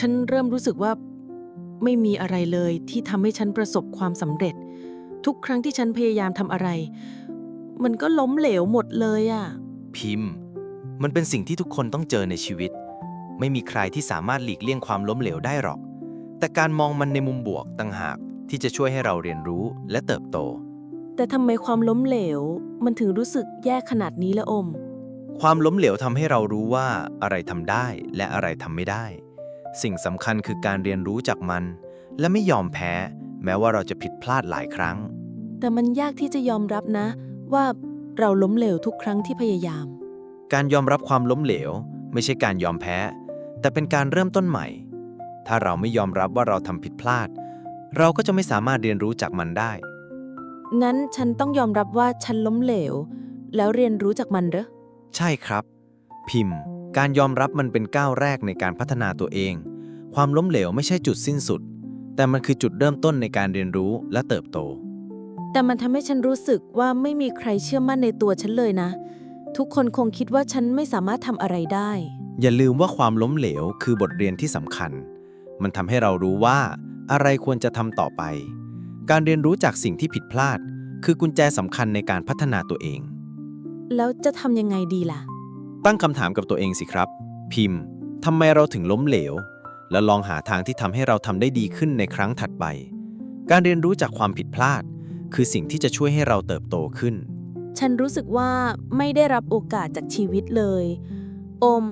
ฉันเริ่มรู้สึกว่าไม่มีอะไรเลยที่ทำให้ฉันประสบความสำเร็จ ทุกครั้งที่ฉันพยายามทำอะไร มันก็ล้มเหลวหมดเลยอะพิมพ์ มันเป็นสิ่งที่ทุกคนต้องเจอในชีวิต ไม่มีใครที่สามารถหลีกเลี่ยงความล้มเหลวได้หรอก แต่การมองมันในมุมบวกต่างหากที่จะช่วยให้เราเรียนรู้และเติบโต แต่ทำไมความล้มเหลว มันถึงรู้สึกแย่ขนาดนี้ละอม ความล้มเหลวทำให้เรารู้ว่าอะไรทำได้และอะไรทำไม่ได้ สิ่งสำคัญคือการเรียนรู้จากมัน และไม่ยอมแพ้ แม้ว่าเราจะผิดพลาดหลายครั้ง แต่มันยากที่จะยอมรับนะ ว่าเราล้มเหลวทุกครั้งที่พยายาม การยอมรับความล้มเหลว ไม่ใช่การยอมแพ้ แต่เป็นการเริ่มต้นใหม่ ถ้าเราไม่ยอมรับว่าเราทำผิดพลาด เราก็จะไม่สามารถเรียนรู้จากมันได้งั้นฉันต้องยอมรับว่าฉันล้มเหลว แล้วเรียนรู้จากมันเหรอ ใช่ครับ พิมพ์ การยอมรับมันเป็นก้าวแรกในการพัฒนาตัวเอง ความล้มเหลวไม่ใช่จุดสิ้นสุด แต่มันคือจุดเริ่มต้นในการเรียนรู้และเติบโต แต่มันทำให้ฉันรู้สึกว่าไม่มีใครเชื่อมั่นในตัวฉันเลยนะ ทุกคนคงคิดว่าฉันไม่สามารถทำอะไรได้ อย่าลืมว่าความล้มเหลวคือบทเรียนที่สำคัญ มันทำให้เรารู้ว่าอะไรควรจะทำต่อไป การเรียนรู้จากสิ่งที่ผิดพลาด คือกุญแจสำคัญในการพัฒนาตัวเอง แล้วจะทำยังไงดีล่ะ ตั้งคำถามกับตัวเองสิครับ พิมพ์ทำไมเราถึงล้มเหลว และลองหาทางที่ทำให้เราทำได้ดีขึ้นในครั้งถัดไป การเรียนรู้จากความผิดพลาด คือสิ่งที่จะช่วยให้เราเติบโตขึ้น ฉันรู้สึกว่าไม่ได้รับโอกาสจากชีวิตเลยโอม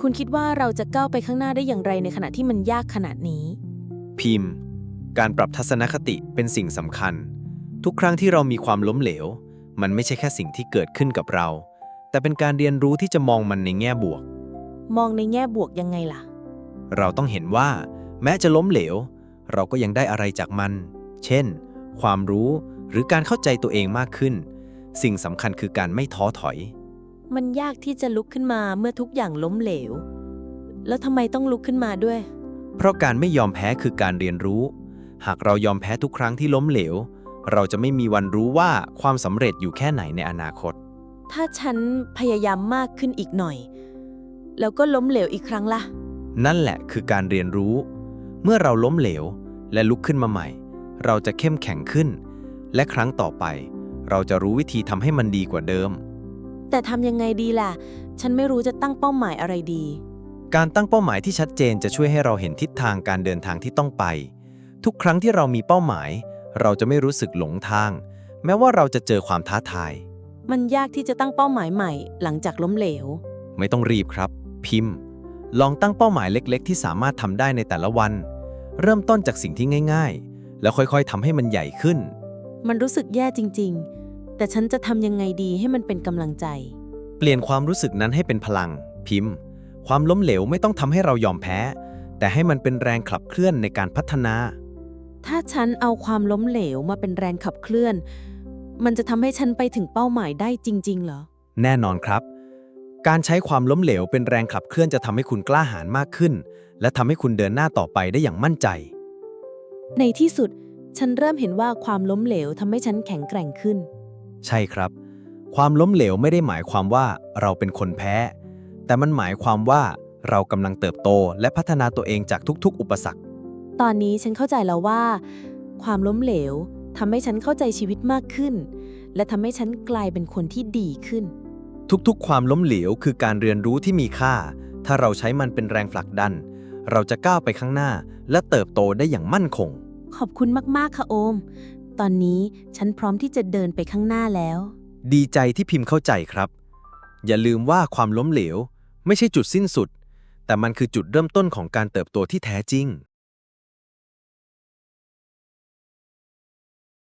คุณคิดว่าเราจะก้าวไปข้างหน้าได้อย่างไรในขณะที่มันยากขนาดนี้ พิมพ์ การปรับทัศนคติเป็นสิ่งสำคัญ ทุกครั้งที่เรามีความล้มเหลว มันไม่ใช่แค่สิ่งที่เกิดขึ้นกับเรา แต่เป็นการเรียนรู้ที่จะมองมันในแง่บวก มองในแง่บวกยังไงล่ะ เราต้องเห็นว่า แม้จะล้มเหลว เราก็ยังได้อะไรจากมัน เช่น ความรู้หรือการเข้าใจตัวเองมากขึ้น สิ่งสำคัญคือการไม่ท้อถอย มันยากที่จะลุกขึ้นมาเมื่อทุกอย่างล้มเหลว แล้วทำไมต้องลุกขึ้นมาด้วย เพราะการไม่ยอมแพ้คือการเรียนรู้ หากเรายอมแพ้ทุกครั้งที่ล้มเหลว เราจะไม่มีวันรู้ว่าความสำเร็จอยู่แค่ไหนในอนาคต ถ้าฉันพยายามมากขึ้นอีกหน่อย แล้วก็ล้มเหลวอีกครั้งล่ะ นั่นแหละคือการเรียนรู้ เมื่อเราล้มเหลวและลุกขึ้นมาใหม่ เราจะเข้มแข็งขึ้น และครั้งต่อไป เราจะรู้วิธีทำให้มันดีกว่าเดิม แต่ทำยังไงดีล่ะ ฉันไม่รู้จะตั้งเป้าหมายอะไรดี การตั้งเป้าหมายที่ชัดเจนจะช่วยให้เราเห็นทิศทางการเดินทางที่ต้องไป ทุกครั้งที่เรามีเป้าหมาย เราจะไม่รู้สึกหลงทาง แม้ว่าเราจะเจอความท้าทาย มันยากที่จะตั้งเป้าหมายใหม่ หลังจากล้มเหลว ไม่ต้องรีบครับ พิมพ์ ลองตั้งเป้าหมายเล็ก ๆ ที่สามารถทำได้ในแต่ละวัน เริ่มต้นจากสิ่งที่ง่าย ๆ แล้วค่อยๆทำให้มันใหญ่ขึ้น มันรู้สึกแย่จริง ๆ แต่ฉันจะทำยังไงดีให้มันเป็นกำลังใจ เปลี่ยนความรู้สึกนั้นให้เป็นพลัง พิมพ์ ความล้มเหลวไม่ต้องทำให้เรายอมแพ้ แต่ให้มันเป็นแรงขับเคลื่อนในการพัฒนา ถ้าฉันเอาความล้มเหลวมาเป็นแรงขับเคลื่อน มันจะทำให้ฉันไปถึงเป้าหมายได้จริง ๆ เหรอ แน่นอนครับ การใช้ความล้มเหลวเป็นแรงขับเคลื่อนจะทำให้คุณกล้าหาญมากขึ้น และทำให้คุณเดินหน้าต่อไปได้อย่างมั่นใจ ในที่สุด ฉันเริ่มเห็นว่าความล้มเหลวทำให้ฉันแข็งแกร่งขึ้น ใช่ครับ ความล้มเหลวไม่ได้หมายความว่าเราเป็นคนแพ้ แต่มันหมายความว่าเรากำลังเติบโตและพัฒนาตัวเองจากทุกๆ อุปสรรค ตอนนี้ฉันเข้าใจแล้วว่า ความล้มเหลว ทำให้ฉันเข้าใจชีวิตมากขึ้น และทำให้ฉันกลายเป็นคนที่ดีขึ้น ทุกๆ ความล้มเหลวคือการเรียนรู้ที่มีค่า ถ้าเราใช้มันเป็นแรงผลักดัน เราจะก้าวไปข้างหน้า และเติบโตได้อย่างมั่นคง ขอบคุณมากๆ ค่ะโอม ตอนนี้ฉันพร้อมที่จะเดินไปข้างหน้าแล้ว ดีใจที่พิมพ์เข้าใจครับ อย่าลืมว่าความล้มเหลว ไม่ใช่จุดสิ้นสุด แต่มันคือจุดเริ่มต้นของการเติบโตที่แท้จริง